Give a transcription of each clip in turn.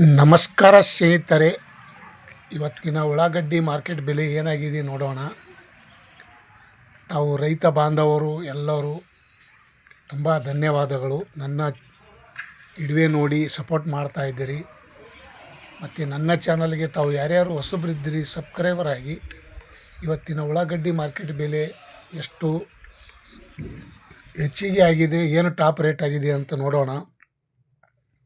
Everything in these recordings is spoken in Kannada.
ನಮಸ್ಕಾರ ಸ್ನೇಹಿತರೆ, ಇವತ್ತಿನ ಉಳ್ಳಾಗಡ್ಡಿ ಮಾರ್ಕೆಟ್ ಬೆಲೆ ಏನಾಗಿದೆ ನೋಡೋಣ. ತಾವು ರೈತ ಬಾಂಧವರು ಎಲ್ಲರೂ ತುಂಬ ಧನ್ಯವಾದಗಳು. ನನ್ನ ಇಡುವೆ ನೋಡಿ ಸಪೋರ್ಟ್ ಮಾಡ್ತಾ ಇದ್ದೀರಿ. ಮತ್ತು ನನ್ನ ಚಾನಲ್ಗೆ ತಾವು ಯಾರ್ಯಾರು ಹೊಸಬ್ರಿದ್ದೀರಿ ಸಬ್ಸ್ಕ್ರೈಬರ್ ಆಗಿ, ಇವತ್ತಿನ ಉಳ್ಳಾಗಡ್ಡಿ ಮಾರ್ಕೆಟ್ ಬೆಲೆ ಎಷ್ಟು ಹೆಚ್ಚಿಗೆ ಆಗಿದೆ, ಏನು ಟಾಪ್ ರೇಟ್ ಆಗಿದೆ ಅಂತ ನೋಡೋಣ.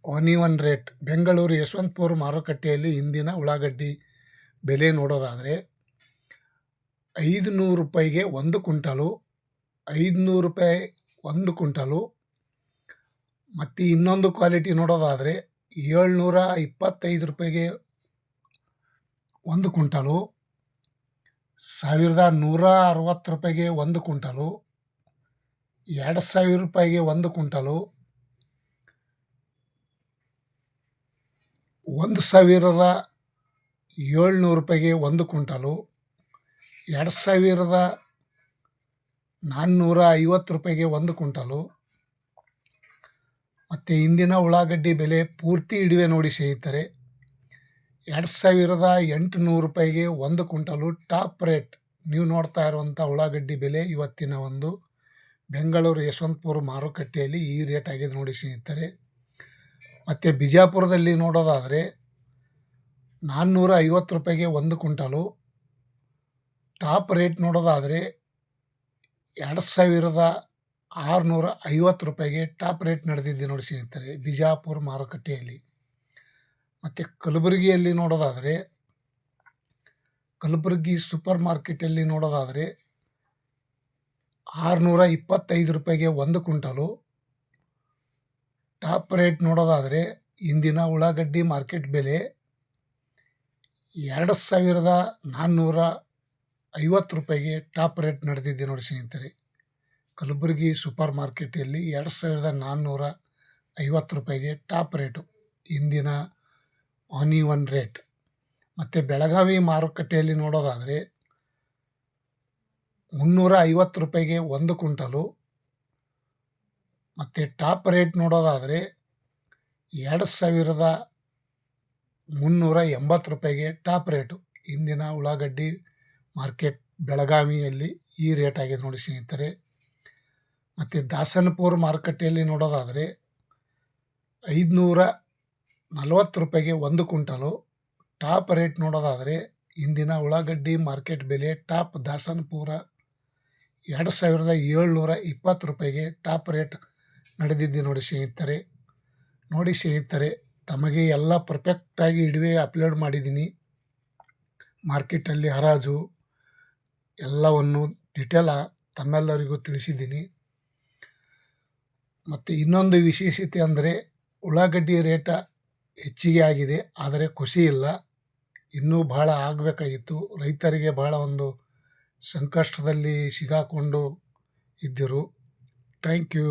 One rate. ಬೆಂಗಳೂರು ಯಶವಂತಪುರ ಮಾರುಕಟ್ಟೆಯಲ್ಲಿ ಇಂದಿನ ಉಳ್ಳಾಗಡ್ಡಿ ಬೆಲೆ ನೋಡೋದಾದರೆ ಐದು ನೂರು ರೂಪಾಯಿಗೆ ಒಂದು ಕುಂಟಲು ಐದುನೂರು ರೂಪಾಯಿ ಒಂದು ಕುಂಟಲು ಮತ್ತು ಇನ್ನೊಂದು ಕ್ವಾಲಿಟಿ ನೋಡೋದಾದರೆ ಏಳ್ನೂರ ಇಪ್ಪತ್ತೈದು ರೂಪಾಯಿಗೆ ಒಂದು ಕುಂಟಲು ಸಾವಿರದ ನೂರ ಅರವತ್ತು ರೂಪಾಯಿಗೆ ಒಂದು ಕುಂಟಲು ಎರಡು ಸಾವಿರ ರೂಪಾಯಿಗೆ ಒಂದು ಕುಂಟಲು ಒಂದು ಸಾವಿರದ ಏಳ್ನೂರು ರೂಪಾಯಿಗೆ ಒಂದು ಕ್ವಿಂಟಲು, ಎರಡು ಸಾವಿರದ ನಾನ್ನೂರ ಐವತ್ತು ರೂಪಾಯಿಗೆ ಒಂದು ಕ್ವಿಂಟಲು. ಮತ್ತು ಇಂದಿನ ಉಳ್ಳಾಗಡ್ಡಿ ಬೆಲೆ ಪೂರ್ತಿ ಇಡುವೆ ನೋಡಿ ಸ್ನೇಹಿತರೆ, ಎರಡು ಸಾವಿರದ ಎಂಟುನೂರು ರೂಪಾಯಿಗೆ ಒಂದು ಕ್ವಿಂಟಲು ಟಾಪ್ ರೇಟ್. ನೀವು ನೋಡ್ತಾ ಇರುವಂಥ ಉಳ್ಳಾಗಡ್ಡಿ ಬೆಲೆ ಇವತ್ತಿನ ಒಂದು ಬೆಂಗಳೂರು ಯಶವಂತಪುರ ಮಾರುಕಟ್ಟೆಯಲ್ಲಿ ಈ ರೇಟ್ ಆಗಿದೆ ನೋಡಿ ಸ್ನೇಹಿತರೆ. ಮತ್ತು ಬಿಜಾಪುರದಲ್ಲಿ ನೋಡೋದಾದರೆ ನಾನ್ನೂರ ಐವತ್ತು ರೂಪಾಯಿಗೆ ಒಂದು ಕುಂಟಲು ಟಾಪ್ ರೇಟ್ ನೋಡೋದಾದರೆ ಎರಡು ಸಾವಿರದ ಆರುನೂರ ಐವತ್ತು ರೂಪಾಯಿಗೆ ಟಾಪ್ ರೇಟ್ ನಡೆದಿದ್ದೆ ನೋಡಿ ಸ್ನೇಹಿತರೆ, ಬಿಜಾಪುರ ಮಾರುಕಟ್ಟೆಯಲ್ಲಿ. ಮತ್ತು ಕಲಬುರಗಿಯಲ್ಲಿ ನೋಡೋದಾದರೆ, ಕಲಬುರಗಿ ಸೂಪರ್ ಮಾರ್ಕೆಟಲ್ಲಿ ನೋಡೋದಾದರೆ ಆರುನೂರ ಇಪ್ಪತ್ತೈದು ರೂಪಾಯಿಗೆ ಒಂದು ಕುಂಟಲು ಟಾಪ್ ರೇಟ್ ನೋಡೋದಾದರೆ ಇಂದಿನ ಉಳ್ಳಾಗಡ್ಡಿ ಮಾರ್ಕೆಟ್ ಬೆಲೆ ಎರಡು ಸಾವಿರದ ನಾನ್ನೂರ ಐವತ್ತು ರೂಪಾಯಿಗೆ ಟಾಪ್ ರೇಟ್ ನಡೆದಿದೆ ನೋಡಿ ಸ್ನೇಹಿತರೆ. ಕಲಬುರಗಿ ಸೂಪರ್ ಮಾರ್ಕೆಟಲ್ಲಿ ಎರಡು ಸಾವಿರದ ನಾನ್ನೂರ ಐವತ್ತು ರೂಪಾಯಿಗೆ ಟಾಪ್ ರೇಟು. ಇಂದಿನ ಆನಿ ಒನ್ ರೇಟ್. ಮತ್ತು ಬೆಳಗಾವಿ ಮಾರುಕಟ್ಟೆಯಲ್ಲಿ ನೋಡೋದಾದರೆ ಮುನ್ನೂರ ಐವತ್ತು ರೂಪಾಯಿಗೆ ಒಂದು ಕುಂಟಲು ಮತ್ತು ಟಾಪ್ ರೇಟ್ ನೋಡೋದಾದರೆ ಎರಡು ಸಾವಿರದ ಮುನ್ನೂರ ಎಂಬತ್ತು ರೂಪಾಯಿಗೆ ಟಾಪ್ ರೇಟು. ಇಂದಿನ ಉಳ್ಳಾಗಡ್ಡಿ ಮಾರ್ಕೆಟ್ ಬೆಳಗಾವಿಯಲ್ಲಿ ಈ ರೇಟ್ ಆಗಿದೆ ನೋಡಿ ಸ್ನೇಹಿತರೆ. ಮತ್ತು ದಾಸನಪುರ ಮಾರುಕಟ್ಟೆಯಲ್ಲಿ ನೋಡೋದಾದರೆ ಐದುನೂರ ನಲವತ್ತು ರೂಪಾಯಿಗೆ ಒಂದು ಕ್ವಿಂಟಲು. ಟಾಪ್ ರೇಟ್ ನೋಡೋದಾದರೆ ಇಂದಿನ ಉಳ್ಳಾಗಡ್ಡಿ ಮಾರ್ಕೆಟ್ ಬೆಲೆ ಟಾಪ್ ದಾಸನಪುರ ಎರಡು ಸಾವಿರದ ಏಳ್ನೂರ ಇಪ್ಪತ್ತು ರೂಪಾಯಿಗೆ ಟಾಪ್ ರೇಟ್ ನಡೆದಿದ್ದೆ ನೋಡಿ ಸ್ನೇಹಿತರೆ. ನೋಡಿ ಸ್ನೇಹಿತರೆ, ತಮಗೆ ಎಲ್ಲ ಪರ್ಫೆಕ್ಟಾಗಿ ಇಡುವೆ ಅಪ್ಲೋಡ್ ಮಾಡಿದ್ದೀನಿ. ಮಾರ್ಕೆಟಲ್ಲಿ ಹರಾಜು ಎಲ್ಲವನ್ನು ಡಿಟೇಲ ತಮ್ಮೆಲ್ಲರಿಗೂ ತಿಳಿಸಿದ್ದೀನಿ. ಮತ್ತು ಇನ್ನೊಂದು ವಿಶೇಷತೆ ಅಂದರೆ ಉಳ್ಳಾಗಡ್ಡಿ ರೇಟ ಹೆಚ್ಚಿಗೆ ಆಗಿದೆ, ಆದರೆ ಖುಷಿ ಇಲ್ಲ. ಇನ್ನೂ ಭಾಳ ಆಗಬೇಕಾಗಿತ್ತು. ರೈತರಿಗೆ ಭಾಳ ಒಂದು ಸಂಕಷ್ಟದಲ್ಲಿ ಸಿಗಾಕೊಂಡು ಇದ್ದರು. Thank you